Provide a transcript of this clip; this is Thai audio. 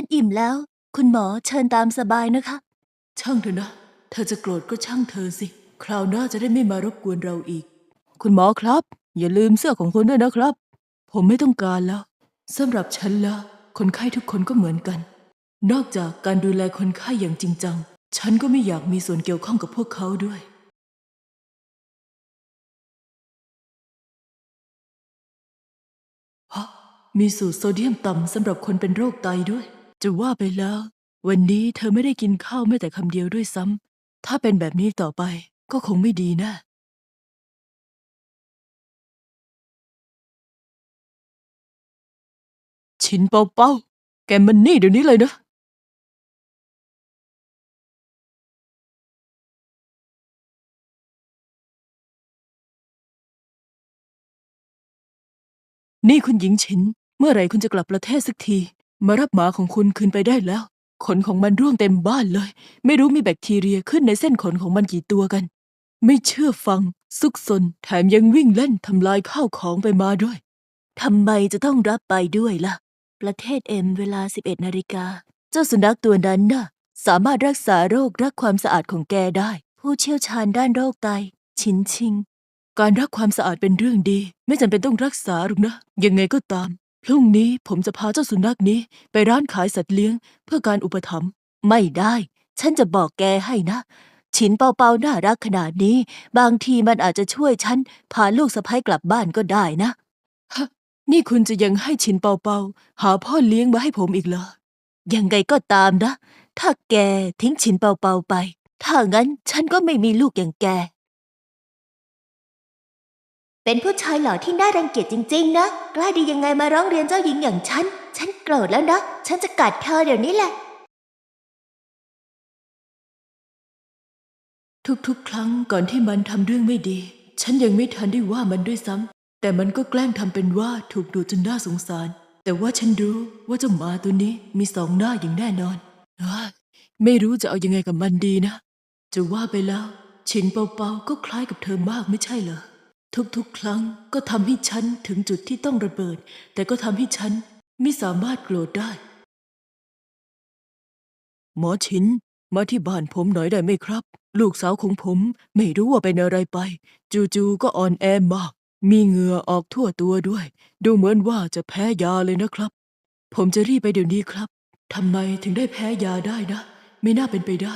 ฉันอิ่มแล้ว คุณหมอเชิญตามสบายนะคะ ช่างเถอะนะ เธอจะโกรธก็ช่างเธอสิ คราวหน้าจะได้ไม่มารบกวนเราอีก คุณหมอครับ อย่าลืมเสื้อของคุณด้วยนะครับ ผมไม่ต้องการแล้วสำหรับฉันแล้วคนไข้ทุกคนก็เหมือนกัน นอกจากการดูแลคนไข้อย่างจริงจัง ฉันก็ไม่อยากมีส่วนเกี่ยวข้องกับพวกเขาด้วย ฮะ มีสูตรโซเดียมต่ำสำหรับคนเป็นโรคไตด้วย จะว่าไปแล้ว วันนี้เธอไม่ได้กินข้าวแม้แต่คำเดียวด้วยซ้ำถ้าเป็นแบบนี้ต่อไปก็คงไม่ดีนะ ชินเปาเปาแกมันนี่เดี๋ยวนี้เลยนะนี่คุณหญิงฉิน เมื่อไหร่คุณจะกลับประเทศสักที มารับหมาของคุณคืนไปได้แล้ว ขนของมันร่วงเต็มบ้านเลย ไม่รู้มีแบคทีเรียขึ้นในเส้นขนของมันกี่ตัวกัน ไม่เชื่อฟัง ซุกซนแถมยังวิ่งเล่นทำลายข้าวของไปมาด้วยทำไมจะต้องรับไปด้วยล่ะ ประเทศเอ็มเวลา 11นาฬิกา เจ้าสุนัขตัวนั้นน่ะ สามารถรักษาโรครักความสะอาดของแกได้ ผู้เชี่ยวชาญด้านโรคไต ชินชิง การรักความสะอาดเป็นเรื่องดี ไม่จำเป็นต้องรักษาหรอกนะ ยังไงก็ตาม พรุ่งนี้ผมจะพาเจ้าสุนัขนี้ ไปร้านขายสัตว์เลี้ยงเพื่อการอุปถัมภ์ไม่ได้ ฉันจะบอกแกให้นะ ฉินเปาเปาน่ารักขนาดนี้ บางทีมันอาจจะช่วยฉันพาลูกสะใภ้กลับบ้านก็ได้นะนี่คุณจะยังให้ชินเปาเปาหาพ่อเลี้ยงมาให้ผมอีกเหรอ ยังไงก็ตามนะ ถ้าแกทิ้งฉินเปาเปาไป ถ้างั้นฉันก็ไม่มีลูกอย่างแก เป็นผู้ชายหล่อที่น่ารังเกียจจริง ๆ นะ กล้าดียังไงมาร้องเรียนเจ้าหญิงอย่างฉัน ฉันโกรธแล้วนะ ฉันจะกัดเธอเดี๋ยวนี้แหละ ทุกๆ ครั้งก่อนที่มันทำเรื่องไม่ดี ฉันยังไม่ทันได้ว่ามันด้วยซ้ำ แต่มันก็แกล้งทำเป็นว่าถูกดูจนน่าสงสาร แต่ว่าฉันรู้ว่าเจ้าหมาตัวนี้มีสองหน้าอย่างแน่นอนอไม่รู้จะเอายังไงกับมันดีนะ จะว่าไปแล้ว ชินเปาเปาก็คล้ายกับเธอมากไม่ใช่เหรอ ทุกๆ ครั้งก็ทำให้ฉันถึงจุดที่ต้องระเบิด แต่ก็ทำให้ฉันไม่สามารถโกรธได้ หมอชินมาที่บ้านผมหน่อยได้ไหมครับ ลูกสาวของผมไม่รู้ว่าเป็นอะไรไป จู่ๆก็อ่อนแอมาก มีเหงื่อออกทั่วตัวด้วย ดูเหมือนว่าจะแพ้ยาเลยนะครับ ผมจะรีบไปเดี๋ยวนี้ครับทำไมถึงได้แพ้ยาได้นะ ไม่น่าเป็นไปได้